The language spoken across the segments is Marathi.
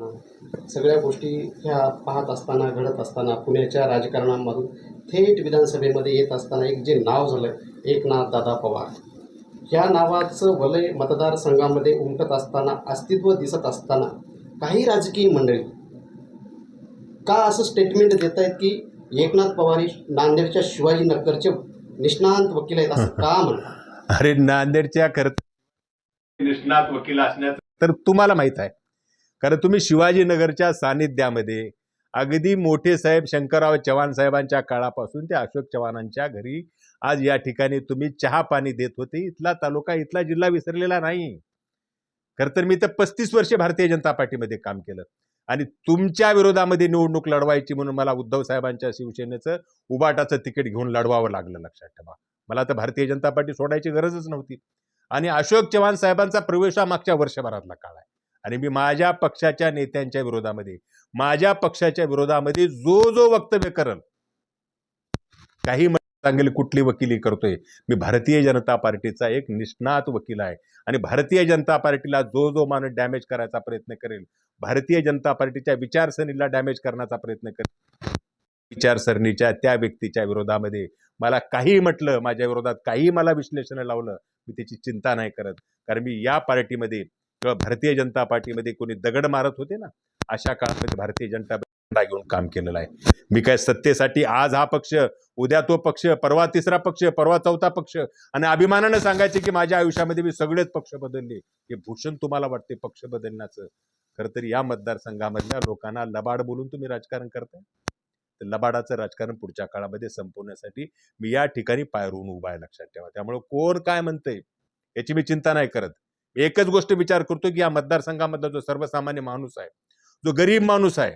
सगळ्या गोष्टी ह्या पाहत असताना घडत असताना पुण्याच्या राजकारणामधून थेट विधानसभेमध्ये येत असताना एक जे नाव झालं एकनाथ दादा पवार. या नावाचं वलय मतदारसंघामध्ये उमटत असताना अस्तित्व दिसत असताना काही राजकीय मंडळी का असं स्टेटमेंट देत आहेत की एकनाथ पवार हे नांदेडच्या शिवाजीनगरचे निष्णांत वकील आहेत असं का म्हणतात? अरे नांदेडच्या करत निष्णात वकील असण्याचं तर तुम्हाला माहीत आहे कारण तुम्ही शिवाजीनगरच्या सानिध्यामध्ये अगदी मोठे साहेब शंकरराव चव्हाण साहेबांच्या काळापासून ते अशोक चव्हाणांच्या घरी आज या ठिकाणी तुम्ही चहा पाणी देत होते. इथला तालुका इथला जिल्हा विसरलेला नाही. खरं तर मी तर पस्तीस वर्षे भारतीय जनता पार्टीमध्ये काम केलं. आणि तुमच्या विरोधामध्ये निवडणूक लढवायची म्हणून मला उद्धव साहेबांच्या शिवसेनेचं उबाटाचं तिकीट घेऊन लढवावं लागलं लक्षात ठेवा. मला तर भारतीय जनता पार्टी सोडायची गरजच नव्हती. आणि अशोक चव्हाण साहेबांचा प्रवेश हा मागच्या वर्षभरातला काळ आहे. आणि मी माझ्या पक्षाच्या नेत्यांच्या विरोधामध्ये माझ्या पक्षाच्या विरोधामध्ये जो जो वक्तव्य करल काही सांगेल कुठली वकिली करतोय. मी भारतीय जनता पार्टीचा एक निष्णात वकील आहे. आणि भारतीय जनता पार्टीला जो जो माणूस डॅमेज करायचा प्रयत्न करेल भारतीय जनता पार्टीच्या विचारसरणीला डॅमेज करण्याचा प्रयत्न करेल विचारसरणीच्या त्या व्यक्तीच्या विरोधामध्ये मला काही म्हटलं माझ्या विरोधात काही मला विश्लेषण लावलं मी त्याची चिंता नाही करत. कारण मी या पार्टीमध्ये किंवा भारतीय जनता पार्टीमध्ये कोणी दगड मारत होते ना अशा काळामध्ये भारतीय जनता घेऊन काम केलेलं आहे. मी काय सत्तेसाठी आज हा पक्ष उद्या तो पक्ष परवा तिसरा पक्ष परवा चौथा पक्ष आणि अभिमानानं सांगायचे की माझ्या आयुष्यामध्ये मी सगळेच पक्ष बदलले. हे भूषण तुम्हाला वाटते पक्ष बदलण्याचं? खरं तर या मतदारसंघामधल्या लोकांना लबाड बोलून तुम्ही राजकारण करताय? तर लबाडाचं राजकारण पुढच्या काळामध्ये संपवण्यासाठी मी या ठिकाणी पायरून उभा आहे लक्षात ठेवा. त्यामुळे कोण काय म्हणतंय याची मी चिंता नाही करत. एकच गोष्ट विचार करतो की या मतदारसंघामधला जो सर्वसामान्य माणूस आहे जो गरीब माणूस आहे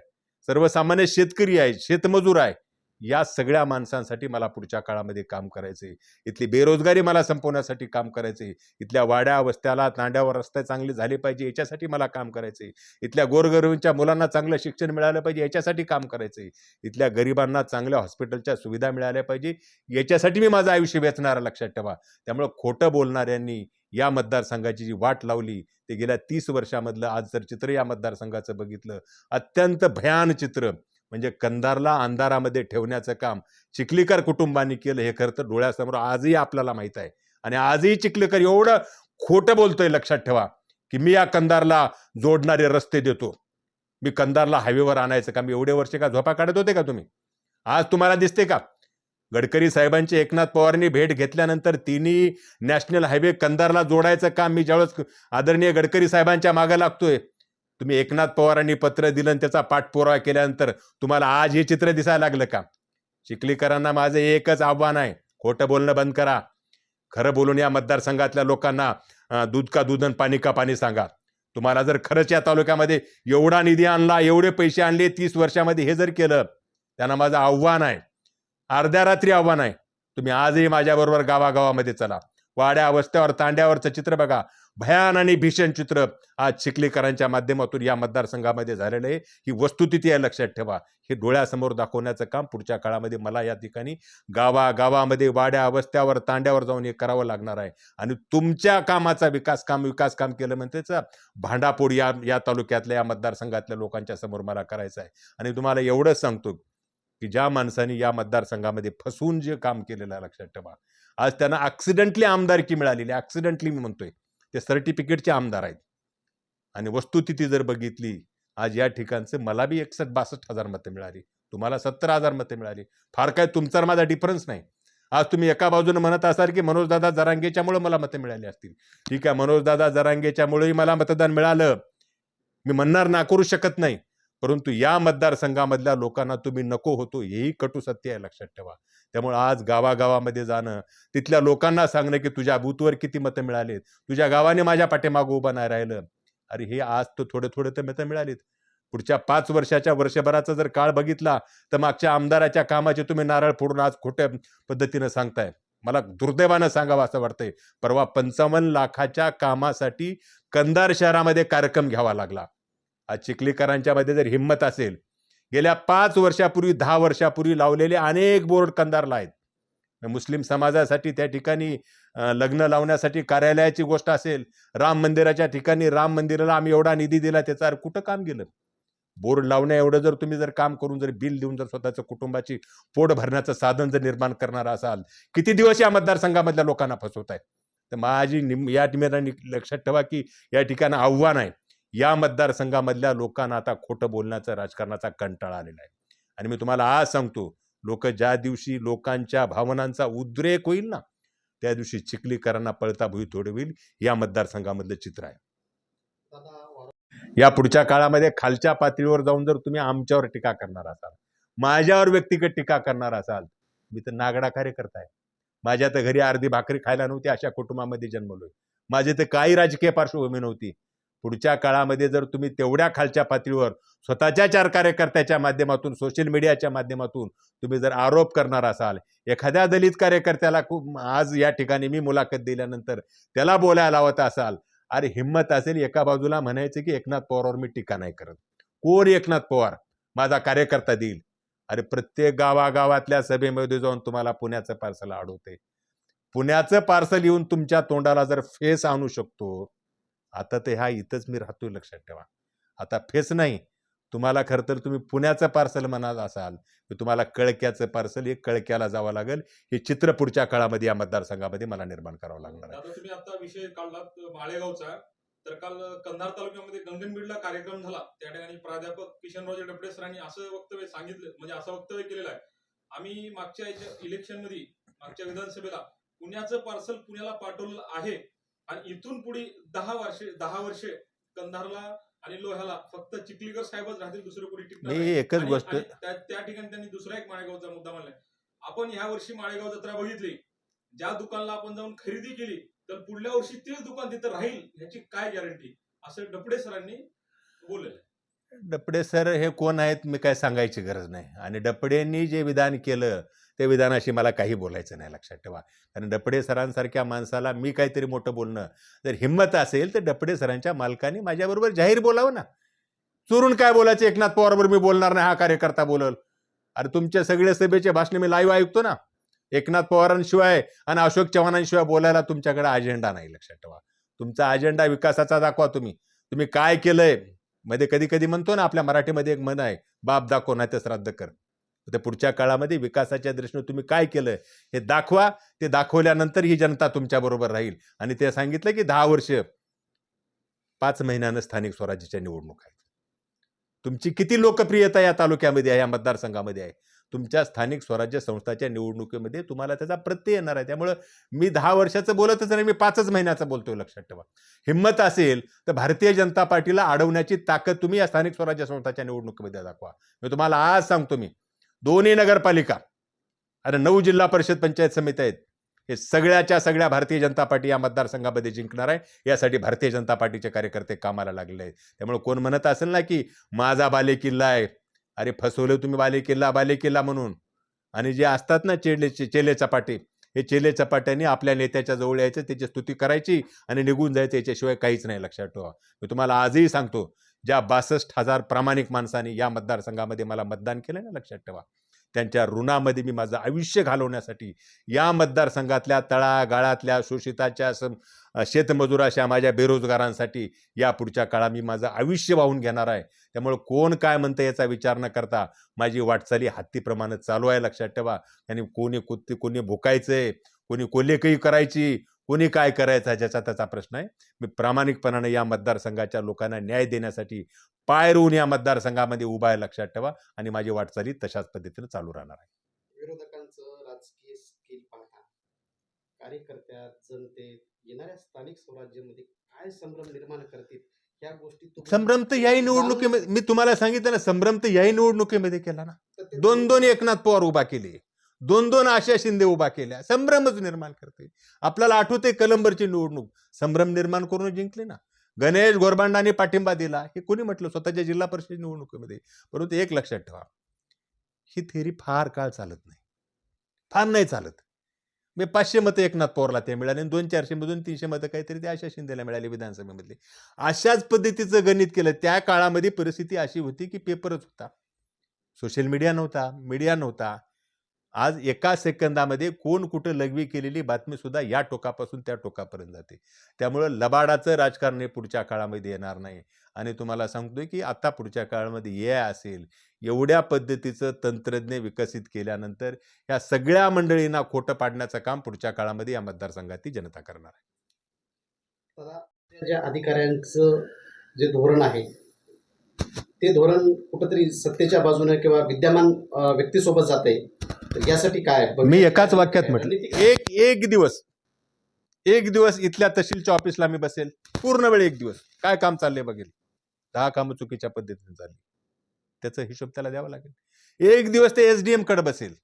सर्वसामान्य शेतकरी आहे शेतमजूर आहे या सगळ्या माणसांसाठी मला पुढच्या काळामध्ये काम करायचे इथली बेरोजगारी मला संपवण्यासाठी काम करायचे इथल्या वाड्या वस्त्याला तांड्यावर रस्ते चांगले झाले पाहिजे याच्यासाठी मला काम करायचे इथल्या गोरगरिबांच्या मुलांना चांगलं शिक्षण मिळालं पाहिजे याच्यासाठी काम करायचे इथल्या गरिबांना चांगल्या हॉस्पिटलच्या सुविधा मिळाल्या पाहिजे याच्यासाठी मी माझं आयुष्य वेचणारा लक्षात ठेवा. त्यामुळं खोटं बोलणाऱ्यांनी या मतदारसंघाची जी वाट लावली ते गेल्या तीस वर्षामधलं आज जर चित्र या मतदारसंघाचं बघितलं अत्यंत भयान चित्र. म्हणजे कंदारला अंधारामध्ये ठेवण्याचं काम. चिखलीकर कुटुंबांनी केलं हे खरं तर डोळ्यासमोर आजही आपल्याला माहीत आहे. आणि आजही चिखलीकर एवढं खोटं बोलतोय लक्षात ठेवा की मी या कंदारला जोडणारे रस्ते देतो. मी कंदारला हायवेवर आणायचं काम. मी एवढे वर्ष का झोपा काढत होते का तुम्ही? आज तुम्हाला दिसते का? गडकरी साहेबांची एकनाथ पवारांनी भेट घेतल्यानंतर तिन्ही नॅशनल हायवे कंदारला जोडायचं काम मी ज्यावेळेस आदरणीय गडकरी साहेबांच्या मागे लागतोय. तुम्ही एकनाथ पवारांनी पत्र दिलं आणि त्याचा पाठपुरावा केल्यानंतर तुम्हाला आज हे चित्र दिसायला लागलं का? चिखलीकरांना माझं एकच आव्हान आहे. खोटं बोलणं बंद करा. खरं बोलून या मतदारसंघातल्या लोकांना दूध का दूध आणि पाणी का पाणी सांगा. तुम्हाला जर खरंच या तालुक्यामध्ये एवढा निधी आणला एवढे पैसे आणले तीस वर्षामध्ये हे जर केलं त्यांना माझं आव्हान आहे. अर्ध्या रात्री आव्हान आहे. तुम्ही आजही माझ्याबरोबर गावागावामध्ये चला. वाड्या वस्त्यावर तांड्यावरचं चित्र बघा. भयान आणि भीषण चित्र आज चिखलीकरांच्या माध्यमातून या मतदारसंघामध्ये झालेलं आहे. ही वस्तुस्थिती आहे लक्षात ठेवा. हे डोळ्यासमोर दाखवण्याचं काम पुढच्या काळामध्ये मला या ठिकाणी गावागावामध्ये वाड्या वस्त्यावर तांड्यावर जाऊन हे करावं लागणार आहे. आणि तुमच्या कामाचा विकास काम विकास काम केलं म्हणजे त्याचा भांडापोड या या तालुक्यातल्या या मतदारसंघातल्या लोकांच्या समोर मला करायचं आहे. आणि तुम्हाला एवढंच सांगतो की ज्या माणसाने या मतदारसंघामध्ये फसवून जे काम केलेलं आहे लक्षात ठेवा. आज त्यांना ॲक्सिडेंटली आमदारकी मिळालेली ॲक्सिडेंटली मी म्हणतोय ते सर्टिफिकेटचे आमदार आहेत. आणि वस्तुस्थिती जर बघितली आज या ठिकाणचं मला बी एकसष्ट बासष्ट हजार मतं मिळाली. तुम्हाला सत्तर हजार मतं मिळाली. फार काय तुमचा माझा डिफरन्स नाही. आज तुम्ही एका बाजूने म्हणत असाल की मनोजदादा जरांगेच्यामुळे मला मतं मिळाली असतील. ठीक आहे मनोजदादा जरांगेच्यामुळेही मला मतदान मिळालं. मी म्हणणार नाकारू शकत नाही. परंतु या मतदारसंघामधल्या लोकांना तुम्ही नको होतो हेही कटू सत्य आहे लक्षात ठेवा. त्यामुळे आज गावागावामध्ये जाणं तिथल्या लोकांना सांगणं की तुझ्या बूथवर किती मतं मिळालीत तुझ्या गावाने माझ्या पाठीमागं उभं नाही राहिलं. अरे हे आज तर थोडे थोडे तर मतं मिळालीत. पुढच्या पाच वर्षाच्या वर्षभराचा जर काळ बघितला तर मागच्या आमदाराच्या कामाचे तुम्ही नारळ फोडून आज खोट्या पद्धतीनं सांगताय. मला दुर्दैवानं सांगावं असं वाटतंय. परवा पंचावन्न लाखाच्या कामासाठी कंदार शहरामध्ये कार्यक्रम घ्यावा लागला. आज चिखलीकरांच्या मध्ये जर हिंमत असेल गेल्या पाच वर्षापूर्वी दहा वर्षापूर्वी लावलेले अनेक बोर्ड कंदारला आहेत. मुस्लिम समाजासाठी त्या ठिकाणी लग्न लावण्यासाठी कार्यालयाची गोष्ट असेल राम मंदिराच्या ठिकाणी राम मंदिराला आम्ही एवढा निधी दिला त्याचा कुठं काम गेलं? बोर्ड लावण्या एवढं जर तुम्ही जर काम करून जर बिल देऊन जर स्वतःचं कुटुंबाची पोट भरण्याचं साधन जर निर्माण करणार असाल किती दिवस या मतदारसंघामधल्या लोकांना फसवत आहे तर माझी निम या ठिकाणी लक्षात ठेवा की या ठिकाणी आव्हान आहे. या मतदारसंघामधल्या लोकांना आता खोटं बोलण्याचा राजकारणाचा कंटाळा आलेला आहे. आणि मी तुम्हाला आज सांगतो लोक ज्या दिवशी लोकांच्या भावनांचा उद्रेक होईल ना त्या दिवशी चिखलीकरांना पळता भुई थोडी होईल या मतदारसंघामधलं चित्र आहे. या पुढच्या काळामध्ये खालच्या पातळीवर जाऊन जर तुम्ही आमच्यावर टीका करणार असाल माझ्यावर व्यक्तिगत टीका करणार असाल मी तर नागडा कार्यकर्ता आहे. माझ्या तर घरी अर्धी भाकरी खायला नव्हती अशा कुटुंबामध्ये जन्मलोय. माझे तर काही राजकीय पार्श्वभूमी नव्हती. पुढच्या काळामध्ये जर तुम्ही तेवढ्या खालच्या पातळीवर स्वतःच्या चार कार्यकर्त्याच्या माध्यमातून सोशल मीडियाच्या माध्यमातून तुम्ही जर आरोप करणार असाल एखाद्या दलित कार्यकर्त्याला खूप आज या ठिकाणी मी मुलाखत दिल्यानंतर त्याला बोलायला लावत असाल अरे हिंमत असेल एका बाजूला म्हणायचं की एकनाथ पवारवर मी टीका नाही करत. कोण एकनाथ पवार? माझा कार्यकर्ता देईल. अरे प्रत्येक गावागावातल्या सभेमध्ये जाऊन तुम्हाला पुण्याचं पार्सल अडवते पुण्याचं पार्सल येऊन तुमच्या तोंडाला जर फेस आणू शकतो आता ते हा इथंच मी राहतोय लक्षात ठेवा. आता फेस नाही. तुम्हाला खरं तर तुम्ही पुण्याचं पार्सल म्हणत असाल तर तुम्हाला कळक्याचं पार्सल हे कळक्याला जावं लागेल. हे चित्र पुढच्या काळामध्ये या मतदारसंघामध्ये मला निर्माण करावं लागणार आहे. तुम्ही आता विषय काढलात माळेगावचा. तर काल कंधार तालुक्यामध्ये गंगनबीडला कार्यक्रम झाला. त्या ठिकाणी प्राध्यापक किशनराजे डबडे सरांनी असं वक्तव्य सांगितलं म्हणजे असं वक्तव्य केलेलं आहे. आम्ही मागच्या इलेक्शनमध्ये मागच्या विधानसभेला पुण्याचं पार्सल पुण्याला पाठवलं आहे. आणि इथून पुढे दहा वर्षे दहा वर्षे कंधारला आणि लोह्याला फक्त चिखलीकर साहेबच राहतील दुसरं कोणी टिकणार नाही. एकच आणि- गोष्ट आणि त्या त्या ठिकाणी त्यांनी दुसरा एक माळेगावचा मुद्दा मांडलाय. आपण ह्या वर्षी माळेगाव जत्रा बघितली. ज्या दुकानला आपण जाऊन खरेदी केली तर पुढल्या वर्षी तेच दुकान तिथं राहील ह्याची काय गॅरंटी असं डपडे सरांनी बोललेलं आहे. डपडे सर हे कोण आहेत? मी काय सांगायची गरज नाही. आणि डपडेंनी जे विधान केलं ते विधानाशी मला काही बोलायचं नाही लक्षात ठेवा. कारण डपडे सरांसारख्या माणसाला मी काहीतरी मोठं बोलणं जर हिंमत असेल तर डपडे सरांच्या मालकाने माझ्याबरोबर जाहीर बोलावं ना. चोरून काय बोलायचं? एकनाथ पवारवर मी बोलणार नाही हा कार्यकर्ता बोलल. अरे तुमच्या सगळ्या सभेचे भाषण मी लाईव्ह ऐकतो ना. एकनाथ पवारांशिवाय आणि अशोक चव्हाणांशिवाय बोलायला तुमच्याकडे अजेंडा नाही लक्षात ठेवा. तुमचा अजेंडा विकासाचा दाखवा तुम्ही. तुम्ही काय केलंय? मध्ये कधी कधी म्हणतो ना आपल्या मराठीमध्ये एक मन आहे बाप दाखव नाही तर श्राद्ध कर. तर पुढच्या काळामध्ये विकासाच्या दृष्टीने तुम्ही काय केलं हे दाखवा. ते दाखवल्यानंतर ही जनता तुमच्याबरोबर राहील. आणि ते सांगितलं की दहा वर्ष पाच महिन्यानं स्थानिक स्वराज्याच्या निवडणूक आहेत. तुमची किती लोकप्रियता या तालुक्यामध्ये आहे या मतदारसंघामध्ये आहे? तुमच्या स्थानिक स्वराज्य संस्थाच्या निवडणुकीमध्ये तुम्हाला त्याचा प्रत्यय येणार आहे. त्यामुळं मी दहा वर्षाचं बोलतच नाही मी पाचच महिन्याचं बोलतोय लक्षात ठेवा. हिंमत असेल तर भारतीय जनता पार्टीला अडवण्याची ताकद तुम्ही या स्थानिक स्वराज्य संस्थाच्या निवडणुकीमध्ये दाखवा. मी तुम्हाला आज सांगतो मी. दोन्ही नगरपालिका आणि नऊ जिल्हा परिषद पंचायत समिती आहेत. हे सगळ्याच्या सगळ्या भारतीय जनता पार्टी या मतदारसंघामध्ये जिंकणार आहे. यासाठी भारतीय जनता पार्टीचे कार्यकर्ते कामाला लागले आहेत. त्यामुळे कोण म्हणत असेल ना की माझा बालेकिल्ला आहे. अरे फसवले तुम्ही बालेकिल्ला बालेकिल्ला म्हणून. आणि जे असतात ना चेले चेले चपाटे हे चेले चपाट्यांनी आपल्या नेत्याच्या जवळ यायचं त्याची स्तुती करायची आणि निघून जायचं याच्याशिवाय काहीच नाही लक्षात ठेवा. मी तुम्हाला आजही सांगतो ज्या बासष्ट हजार प्रामाणिक माणसांनी या मतदारसंघामध्ये मला मतदान केलं ना लक्षात ठेवा. त्यांच्या ऋणामध्ये मी माझं आयुष्य घालवण्यासाठी या मतदारसंघातल्या तळागाळातल्या शोषिताच्या शेतमजूर शेतमजुराशा माझ्या बेरोजगारांसाठी या पुढच्या काळात मी माझं आयुष्य वाहून घेणार आहे. त्यामुळे कोण काय म्हणतं याचा विचार न करता माझी वाटचाली हत्तीप्रमाणे चालू आहे लक्षात ठेवा. आणि कोणी कुत्ती कोणी भुकायचंय कोणी कोल्हेकही करायची कोणी काय करायचं ज्याचा त्याचा प्रश्न आहे. मी प्रामाणिकपणाने या मतदारसंघाच्या लोकांना न्याय देण्यासाठी पाय रोवून या मतदारसंघामध्ये उभा आहे लक्षात ठेवा आणि माझी वाटचाली तशाच पद्धतीने चालू राहणार आहे. विरोधकांचं राजकीय स्किल पाहता येणाऱ्या स्थानिक स्वराज्यामध्ये काय संभ्रम निर्माण करतील संभ्रम तर याही निवडणुकीमध्ये मी तुम्हाला सांगितलं ना संभ्रम तर याही निवडणुकीमध्ये केला ना. दोन दोन एकनाथ पवार उभा केले. दोन दोन आशा शिंदे उभा केल्या. संभ्रमच निर्माण करते आपल्याला आठवते कलंबरची निवडणूक. संभ्रम निर्माण करून जिंकले ना. गणेश गोरबांडाने पाठिंबा दिला. हे कोणी म्हटलं? स्वतःच्या जिल्हा परिषद निवडणुकीमध्ये. परंतु एक लक्षात ठेवा. ही थेरी फार काळ चालत नाही. फार नाही चालत. मी पाचशे मतं एकनाथ पवारला ते मिळाले आणि दोन चारशे मधून तीनशे मतं काहीतरी ते आशा शिंदेला मिळाली विधानसभेमधले. अशाच पद्धतीचं गणित केलं. त्या काळामध्ये परिस्थिती अशी होती की पेपरच होता. सोशल मीडिया नव्हता मीडिया नव्हता. आज एका सेकंदामध्ये कोण कुठं लघवी केलेली बातमी सुद्धा या टोकापासून त्या टोकापर्यंत जाते. त्यामुळं लबाडाचं राजकारण हे पुढच्या काळामध्ये येणार नाही. आणि तुम्हाला सांगतोय की आता पुढच्या काळामध्ये ए असेल एवढ्या पद्धतीचं तंत्रज्ञ विकसित केल्यानंतर या सगळ्या मंडळींना खोटं पाडण्याचं काम पुढच्या काळामध्ये या मतदारसंघातील जनता करणार आहे. ज्या अधिकाऱ्यांचं जे धोरण आहे ते धोरण कुठंतरी सत्तेच्या बाजूने किंवा विद्यमान व्यक्तीसोबत जाते तर यासाठी काय मी एकाच वाक्यात म्हटलं? एक एक दिवस. एक दिवस इथल्या तहसीलच्या ऑफिसला मी बसेल. पूर्ण वेळ एक दिवस. काय काम चाललंय बघेल? दहा कामं चुकीच्या पद्धतीने चालली त्याचा हिशोब त्याला द्यावा लागेल. एक दिवस ते एस डी एमकडे बसेल.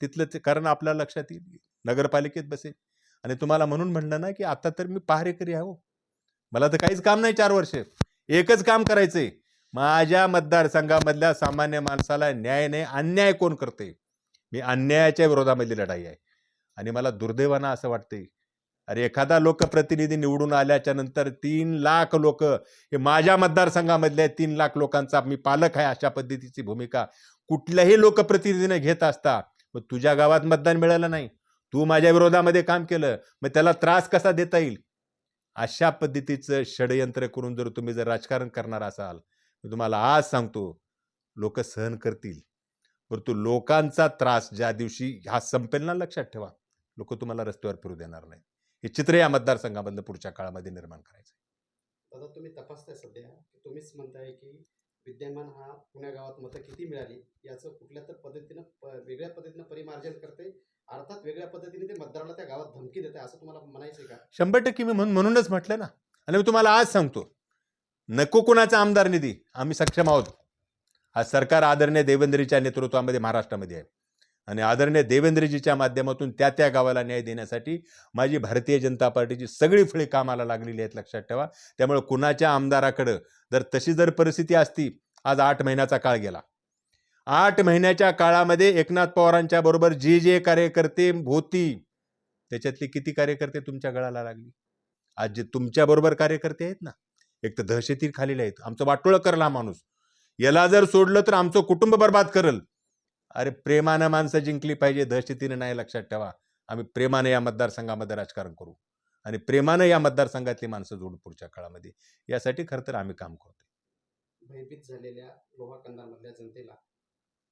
तिथलं ते कारण आपल्या लक्षात येईल. नगरपालिकेत बसेल. आणि तुम्हाला म्हणून म्हणलं ना की आता तर मी पहारेकरी आहे हो. मला तर काहीच काम नाही चार वर्ष. एकच काम करायचंय. माझ्या मतदारसंघामधल्या सामान्य माणसाला न्याय नाही अन्याय कोण करते ही अन्यायाच्या विरोधामधली लढाई आहे. आणि मला दुर्दैवानं असं वाटतंय अरे एखादा लोकप्रतिनिधी निवडून आल्याच्यानंतर तीन लाख लोक हे माझ्या मतदारसंघामधल्या तीन लाख लोकांचा मी पालक आहे अशा पद्धतीची भूमिका कुठल्याही लोकप्रतिनिधीने घेत असता मग तुझ्या गावात मतदान मिळालं नाही. तू माझ्या विरोधामध्ये काम केलं मग त्याला त्रास कसा देता येईल? अशा पद्धतीचं षडयंत्र करून जर तुम्ही जर राजकारण करणार असाल मी तुम्हाला आज सांगतो लोक सहन करतील. परंतु लोकांचा त्रास ज्या दिवशी हा संपेल ना लक्षात ठेवा. लोक तुम्हाला रस्त्यावर फिरू देणार नाही हे चित्र या मतदारसंघामधलं पुढच्या काळामध्ये निर्माण करायचं दादा तुम्ही तपासताय सध्या. तुम्हीच म्हणताय की विद्यमान हा पुण्या गावात मतं किती मिळाली याचं कुठल्या तर पद्धतीनं वेगळ्या पद्धतीनं परिमार्जन करते. अर्थात वेगळ्या पद्धतीने ते मतदाराला त्या गावात धमकी देते असं तुम्हाला म्हणायचं आहे का? शंभर टक्के मी म्हणून म्हणूनच म्हटलं ना. आणि मी तुम्हाला आज सांगतो. नको कुणाचा आमदार निधी आम्ही सक्षम आहोत. आज सरकार आदरणीय देवेंद्रजीच्या नेतृत्वामध्ये महाराष्ट्रामध्ये आहे. आणि आदरणीय देवेंद्रजीच्या माध्यमातून त्या त्या गावाला न्याय देण्यासाठी माझी भारतीय जनता पार्टीची सगळी फळी कामाला लागलेली आहेत लक्षात ठेवा. त्यामुळे कुणाच्या आमदाराकडं जर तशी जर परिस्थिती असती आज आठ महिन्याचा काळ गेला. आठ महिन्याच्या काळामध्ये एकनाथ पवारांच्या बरोबर जे जे कार्यकर्ते होती त्याच्यातले किती कार्यकर्ते तुमच्या गळाला लागली? आज जे तुमच्याबरोबर कार्यकर्ते आहेत ना एक तर दहशती खालील आहेत. आमचं वाटोळं करला माणूस. याला जर सोडलं तर आमचं कुटुंब बर्बाद करल. अरे प्रेमानं माणसं जिंकली पाहिजे दहशतीनं नाही लक्षात ठेवा. आम्ही प्रेमानं या मतदारसंघामध्ये राजकारण करू. आणि प्रेमानं या मतदारसंघातली माणसं जोडू पुढच्या काळामध्ये. यासाठी खरं तर आम्ही काम करतो भयभीत झालेल्या लोहाकंदामधल्या जनतेला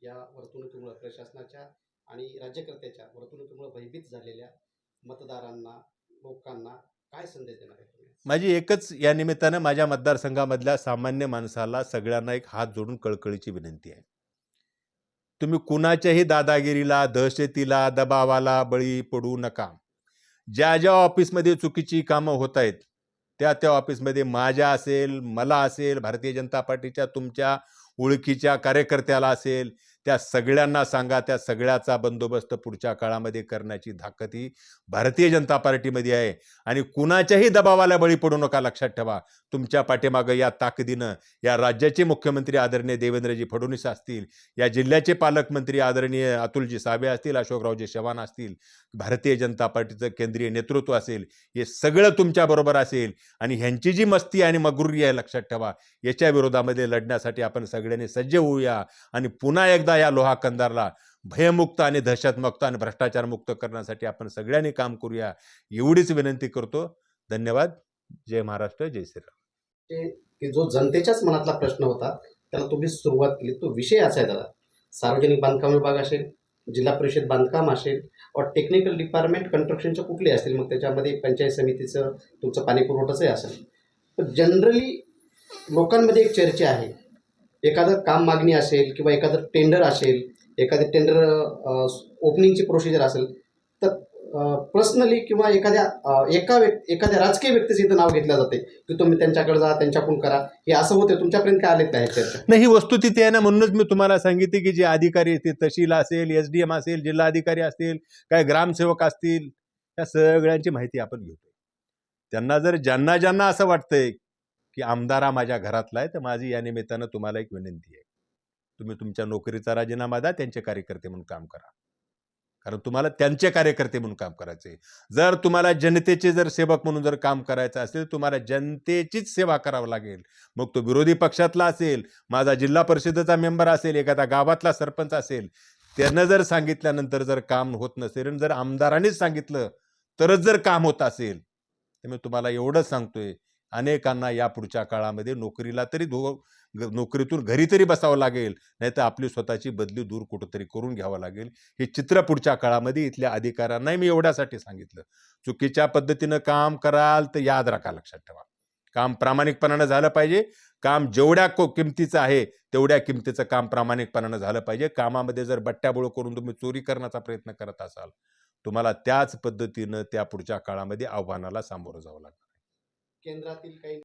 या वर्तणुकीमुळे प्रशासनाच्या आणि राज्यकर्त्याच्या वर्तणुकीमुळे भयभीत झालेल्या मतदारांना लोकांना काय संदेश देणार आहे माझी एकच या निमित्तानं माझ्या मतदारसंघामधल्या सामान्य माणसाला सगळ्यांना एक हात जोडून कळकळीची विनंती आहे. तुम्ही कुणाच्याही दादागिरीला दहशतीला दबावाला बळी पडू नका. ज्या ज्या ऑफिसमध्ये चुकीची कामं होत आहेत त्या त्या ऑफिसमध्ये माझ्या असेल मला असेल भारतीय जनता पार्टीच्या तुमच्या ओळखीच्या कार्यकर्त्याला असेल त्या सगळ्यांना सांगा त्या सगळ्याचा बंदोबस्त पुढच्या काळामध्ये करण्याची ताकद ही भारतीय जनता पार्टीमध्ये आहे. आणि कुणाच्याही दबावाला बळी पडू नका लक्षात ठेवा. तुमच्या पाठीमागं या ताकदीनं या राज्याचे मुख्यमंत्री आदरणीय देवेंद्रजी फडणवीस असतील या जिल्ह्याचे पालकमंत्री आदरणीय अतुलजी साबे असतील अशोकरावजी चव्हाण असतील भारतीय जनता पार्टीचं केंद्रीय नेतृत्व असेल हे सगळं तुमच्याबरोबर असेल आणि ह्यांची जी मस्ती आणि मगरुरी आहे लक्षात ठेवा. याच्या विरोधामध्ये लढण्यासाठी आपण सगळ्यांनी सज्ज होऊया आणि पुन्हा एकदा या लोहा कंदारला भयमुक्त आणि दहशतमुक्त आणि भ्रष्टाचारमुक्त करण्यासाठी आपण सगळ्यांनी काम करूया एवढीच विनंती करतो. धन्यवाद. जय महाराष्ट्र जय श्रीराम. की जो जनतेच्याच मनातला प्रश्न होता त्याला तुम्ही सुरुवात केली. तो विषय असायचा सार्वजनिक बांधकाम विभाग असेल जिल्हा परिषद बांधकाम असेल और टेक्निकल डिपार्टमेंट कन्स्ट्रक्शनचे कुठले असतील मग त्याच्यामध्ये पंचायत समितीचं तुमचं पाणी असेल. तर जनरली लोकांमध्ये एक चर्चा आहे. एखादं काम मागणी असेल किंवा एखादं टेंडर असेल एखादे टेंडर ओपनिंगची प्रोसिजर असेल तर पर्सनली किंवा एखाद्या एका व्यक्ती एखाद्या राजकीय व्यक्तीचं इथं नाव घेतलं जाते की तुम्ही त्यांच्याकडे जा त्यांच्याकडून करा. हे असं होते तुमच्यापर्यंत काय आलेत नाही नाही ही वस्तू तिथे आहे ना म्हणूनच मी तुम्हाला सांगितले की जे अधिकारी ते तहसील असेल एस डी एम असेल जिल्हा अधिकारी असतील काय ग्रामसेवक असतील या सगळ्यांची माहिती आपण घेतो त्यांना जर ज्यांना ज्यांना असं वाटतंय की आमदारा माझ्या घरातला आहे तर माझी या निमित्तानं तुम्हाला एक विनंती आहे. तुम्ही तुमच्या नोकरीचा राजीनामा द्या त्यांचे कार्यकर्ते म्हणून काम करा. कारण तुम्हाला त्यांचे कार्यकर्ते म्हणून काम करायचे. जर तुम्हाला जनतेचे जर सेवक म्हणून जर काम करायचं असेल तुम्हाला जनतेचीच सेवा करावं लागेल. मग तो विरोधी पक्षातला असेल माझा जिल्हा परिषदेचा मेंबर असेल एखादा गावातला सरपंच असेल त्यानं जर सांगितल्यानंतर जर काम होत नसेल आणि जर आमदारांनीच सांगितलं तरच जर काम होत असेल तर मी तुम्हाला एवढंच सांगतोय अनेकांना या पुढच्या काळामध्ये नोकरीला तरी धो ग- नोकरीतून घरी तरी बसावं लागेल. नाही तर आपली स्वतःची बदली दूर कुठंतरी करून घ्यावं लागेल. हे चित्र पुढच्या काळामध्ये इथल्या अधिकाऱ्यांनाही मी एवढ्यासाठी सांगितलं. चुकीच्या पद्धतीनं काम कराल तर याद राखा लक्षात ठेवा. काम प्रामाणिकपणानं झालं पाहिजे. काम जेवढ्या को किमतीचं आहे तेवढ्या किमतीचं काम प्रामाणिकपणानं झालं पाहिजे. कामामध्ये जर बट्ट्याबोळ करून तुम्ही चोरी करण्याचा प्रयत्न करत असाल तुम्हाला त्याच पद्धतीनं त्या पुढच्या काळामध्ये आव्हानाला सामोरं जावं लागेल केंद्रातील काही